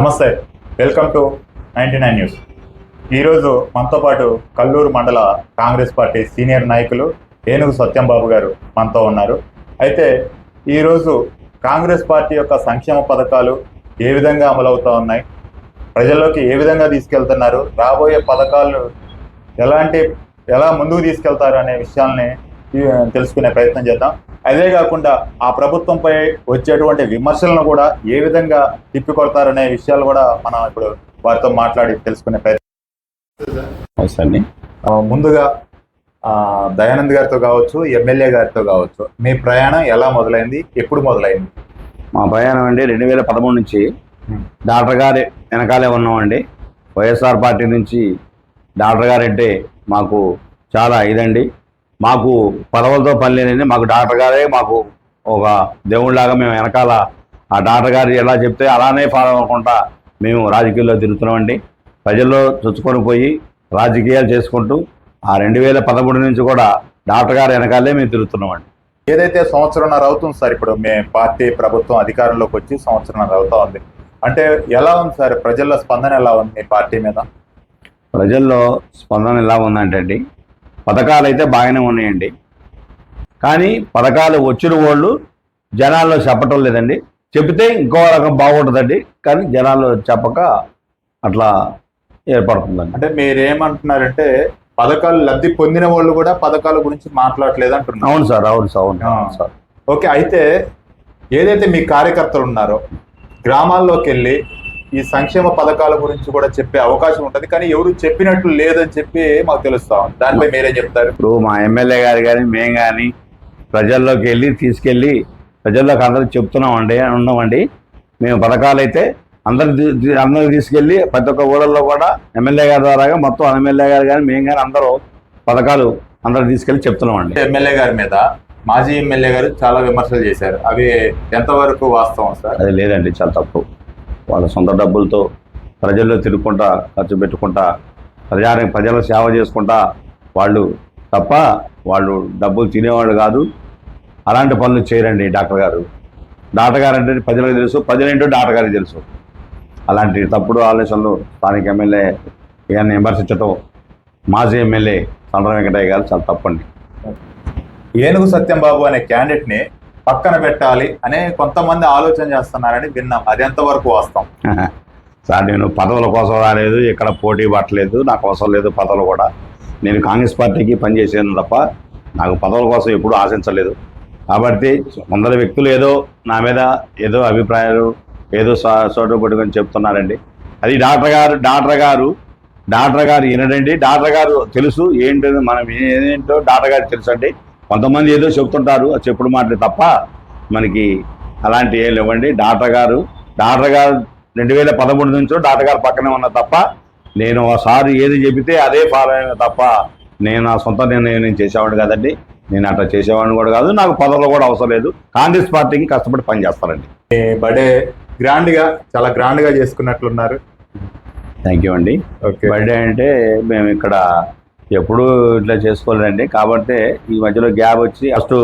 నమస్తే welcome to ninety nine news. ఈరోజు మనతో పాటు కల్లూరు మండల కాంగ్రెస్ పార్టీ సీనియర్ నాయకులు ఏనుగు సత్యంబాబు గారు మనతో ఉన్నారు. అయితే ఈరోజు కాంగ్రెస్ పార్టీ యొక్క సంక్షేమ పథకాలు ఏ విధంగా అమలవుతూ ఉన్నాయి? ప్రజల్లోకి ఏ విధంగా తీసుకెళ్తున్నారు? రాబోయే పథకాలు ఎలాంటి ఎలా ముందుకు తీసుకెళ్తారు అనే విషయాల్ని తెలుసుకునే ప్రయత్నం చేద్దాం. అదే కాకుండా ఆ ప్రభుత్వంపై వచ్చేటువంటి విమర్శలను కూడా ఏ విధంగా తిప్పికొడతారనే విషయాలు కూడా మనం ఇప్పుడు వారితో మాట్లాడి తెలుసుకునే ప్రయత్నం ముందుగా దయానంద్ గారితో కావచ్చు ఎమ్మెల్యే గారితో కావచ్చు మీ ప్రయాణం ఎలా మొదలైంది? ఎప్పుడు మొదలైంది? మా ప్రయాణం అండి రెండు వేల పదమూడు నుంచి. డాక్టర్ గారి వెనకాలే ఉన్నామండి. వైఎస్ఆర్ పార్టీ నుంచి డాక్టర్ గారు అంటే మాకు చాలా ఇదండి. మాకు పదవులతో పని లేదండి మాకు డాక్టర్ గారే మాకు ఒక దేవుళ్ళలాగా మేము వెనకాల ఆ డాక్టర్ గారు ఎలా చెప్తే అలానే ఫాలో అవ్వకుండా మేము రాజకీయాల్లో తిరుగుతున్నామండి. ప్రజల్లో చొచ్చుకొని పోయి రాజకీయాలు చేసుకుంటూ ఆ రెండు వేల పదమూడు నుంచి కూడా డాక్టర్ గారు వెనకాలే మేము తిరుగుతున్నామండి. ఏదైతే సంవత్సరంన్నర అవుతుంది సార్ ఇప్పుడు మీ పార్టీ ప్రభుత్వం అధికారంలోకి వచ్చి సంవత్సరంన్నర అవుతా ఉంది. అంటే ఎలా ఉంది సార్ ప్రజల్లో స్పందన ఎలా ఉంది మీ పార్టీ మీద? ప్రజల్లో స్పందన ఎలా ఉందంటే అండి పథకాలు అయితే బాగానే ఉన్నాయండి. కానీ పథకాలు వచ్చిన వాళ్ళు జనాల్లో చెప్పటం లేదండి. చెబితే ఇంకో రకం బాగుంటుందండి. కానీ జనాల్లో చెప్పక అట్లా ఏర్పడుతుందండి. అంటే మీరేమంటున్నారంటే పథకాలు లబ్ధి పొందిన వాళ్ళు కూడా పథకాల గురించి మాట్లాడలేదు అంటున్నారు అవును సార్ అవును సార్ అవును అవును సార్. ఓకే అయితే ఏదైతే మీ కార్యకర్తలు ఉన్నారో గ్రామాల్లోకి వెళ్ళి ఈ సంక్షేమ పథకాల గురించి కూడా చెప్పే అవకాశం ఉంటుంది. కానీ ఎవరు చెప్పినట్లు లేదని చెప్పి మాకు తెలుస్తా ఉంది. దానిపై మీరే చెప్తారు? ఇప్పుడు మా ఎమ్మెల్యే గారు కానీ మేము కానీ ప్రజల్లోకి వెళ్ళి తీసుకెళ్ళి ప్రజల్లోకి అందరికి చెప్తున్నామండి ఉన్నామండి. మేము పథకాలు అయితే అందరు అందరికి తీసుకెళ్ళి ప్రతి ఒక్క ఊళ్ళల్లో కూడా ఎమ్మెల్యే గారి ద్వారాగా మొత్తం ఎమ్మెల్యే గారు కానీ మేము కానీ అందరూ పథకాలు అందరు తీసుకెళ్ళి చెప్తున్నామండి. ఎమ్మెల్యే గారి మీద మాజీ ఎమ్మెల్యే గారు చాలా విమర్శలు చేశారు. అవి ఎంతవరకు వాస్తవం సార్? అది లేదండి చాలా తప్పు. వాళ్ళ సొంత డబ్బులతో ప్రజల్లో తిరుగుకుంటా ఖర్చు పెట్టుకుంటా ప్రజానికి ప్రజల సేవ చేసుకుంటా వాళ్ళు తప్ప వాళ్ళు డబ్బులు తినేవాళ్ళు కాదు. అలాంటి పనులు చేయరండి డాక్టర్ గారు. డాక్టర్ గారు అంటే ప్రజలకు తెలుసు ప్రజలేంటో డాక్టర్ గారికి తెలుసు. అలాంటి తప్పుడు ఆలోచనలు స్థానిక ఎమ్మెల్యే ఇవన్నీ విమర్శించడం మాజీ ఎమ్మెల్యే చంద్ర వెంకటయ్య గారు చాలా తప్పండి. ఏనుగు సత్యంబాబు అనే క్యాండిడేట్ని పక్కన పెట్టాలి అనే కొంతమంది ఆలోచన చేస్తున్నారని విన్నాం. అది ఎంతవరకు వస్తాం సార్ నేను పదవుల కోసం రాలేదు ఇక్కడ పోటీ పట్టలేదు నాకు అవసరం లేదు పదవులు కూడా. నేను కాంగ్రెస్ పార్టీకి పనిచేసాను తప్ప నాకు పదవుల కోసం ఎప్పుడూ ఆశించలేదు. కాబట్టి కొందరు వ్యక్తులు ఏదో నా మీద ఏదో అభిప్రాయాలు ఏదో చోటు పట్టుకొని చెప్తున్నారండి. అది డాక్టర్ గారు డాక్టర్ గారు డాక్టర్ గారు వినడండి. డాక్టర్ గారు తెలుసు ఏంటో మనం ఏంటో డాక్టర్ గారు తెలుసు అండి కొంతమంది ఏదో చెప్తుంటారు చెప్పుడు మాటలు తప్ప మనకి అలాంటి ఏం లేవండి. డాక్టర్ గారు డాక్టర్ గారు రెండు వేల పదమూడు నుంచి డాక్టర్ గారు పక్కనే ఉన్నా తప్ప నేను ఒకసారి ఏది చెబితే అదే ఫాలో అయినా తప్ప నేను నా సొంత నిర్ణయం నేను చేసేవాడిని కదండి. నేను అట్లా చేసేవాడిని కూడా కాదు నాకు పదవులు కూడా అవసరం లేదు. కాంగ్రెస్ పార్టీకి కష్టపడి పనిచేస్తానండి మీ బర్త్డే గ్రాండ్గా చాలా గ్రాండ్గా చేసుకున్నట్లున్నారు. థ్యాంక్ యూ అండి. ఓకే. బర్త్డే అంటే మేము ఇక్కడ ఎప్పుడూ ఇట్లా చేసుకోలేదండి. కాబట్టి ఈ మధ్యలో గ్యాప్ వచ్చి ఫస్ట్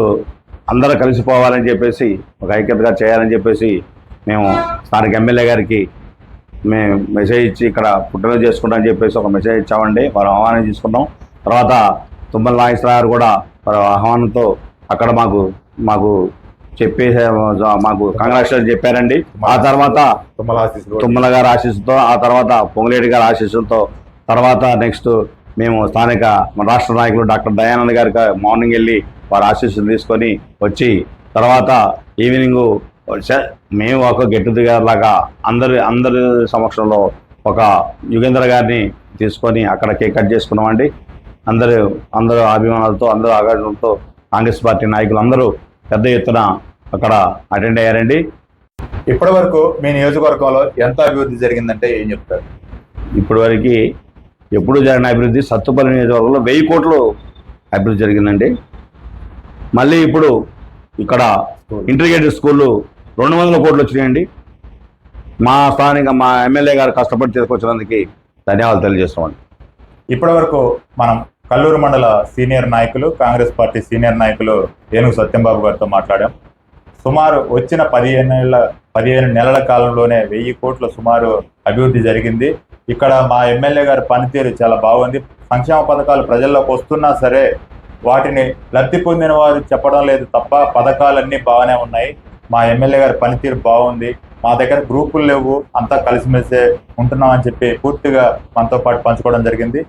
అందరూ కలిసిపోవాలని చెప్పేసి ఒక ఐక్యతగా చేయాలని చెప్పేసి మేము స్థానిక ఎమ్మెల్యే గారికి మేము మెసేజ్ ఇచ్చి ఇక్కడ పుట్టినరోజు చేసుకుంటాం అని చెప్పేసి ఒక మెసేజ్ ఇచ్చామండి. వారు ఆహ్వానం తీసుకున్నాం తర్వాత తుమ్మల నాగేశ్వర గారు కూడా వారి ఆహ్వానంతో అక్కడ మాకు మాకు చెప్పేసే మాకు కంగ్రాచులేషన్ చెప్పారండి. ఆ తర్వాత. తుమ్మల గారి ఆశీస్సుతో ఆ తర్వాత పొంగులేటి గారి ఆశీస్సులతో తర్వాత నెక్స్ట్ మేము స్థానిక మన రాష్ట్ర నాయకులు డాక్టర్ దయానంద్ గారికి మార్నింగ్ వెళ్ళి వారి ఆశీస్సులు తీసుకొని వచ్చి తర్వాత ఈవినింగ్ మేము ఒక గెట్ లాగా అందరి అందరి సమక్షంలో ఒక యుగేంద్ర గారిని తీసుకొని అక్కడ కేక్ కట్ చేసుకున్నామండి. అందరూ అందరూ అభిమానాలతో అందరూ ఆగాడంతో కాంగ్రెస్ పార్టీ నాయకులు అందరూ పెద్ద ఎత్తున అక్కడ అటెండ్ అయ్యారండి. ఇప్పటి వరకు మీ నియోజకవర్గంలో ఎంత అభివృద్ధి జరిగిందంటే ఏం చెప్తారు? ఇప్పటి వరకు ఎప్పుడు జరిగిన అభివృద్ధి సత్తుపల్లి నియోజకవర్గంలో వెయ్యి కోట్లు అభివృద్ధి జరిగిందండి. మళ్ళీ ఇప్పుడు ఇక్కడ ఇంటిగ్రేటెడ్ స్కూళ్ళు రెండు వందల కోట్లు వచ్చినాయండి. మా స్థానిక మా ఎమ్మెల్యే గారు కష్టపడి తీసుకొచ్చినందుకు ధన్యవాదాలు తెలియజేస్తామండి ఇప్పటివరకు మనం కల్లూరు మండల సీనియర్ నాయకులు కాంగ్రెస్ పార్టీ సీనియర్ నాయకులు ఏనుగు సత్యంబాబు గారితో మాట్లాడాం. సుమారు వచ్చిన పదిహేను నెలల పదిహేను నెలల కాలంలోనే వెయ్యి కోట్ల సుమారు అభివృద్ధి జరిగింది. ఇక్కడ మా ఎమ్మెల్యే గారి పనితీరు చాలా బాగుంది. సంక్షేమ పథకాలు ప్రజల్లోకి వస్తున్నా సరే వాటిని లబ్ధి పొందిన వారు చెప్పడం లేదు తప్ప పథకాలన్నీ బాగానే ఉన్నాయి. మా ఎమ్మెల్యే గారి పనితీరు బాగుంది. మా దగ్గర గ్రూపులు లేవు. అంతా కలిసిమెలిసే ఉంటున్నాం అని చెప్పి పూర్తిగా మనతో పాటు పంచుకోవడం జరిగింది.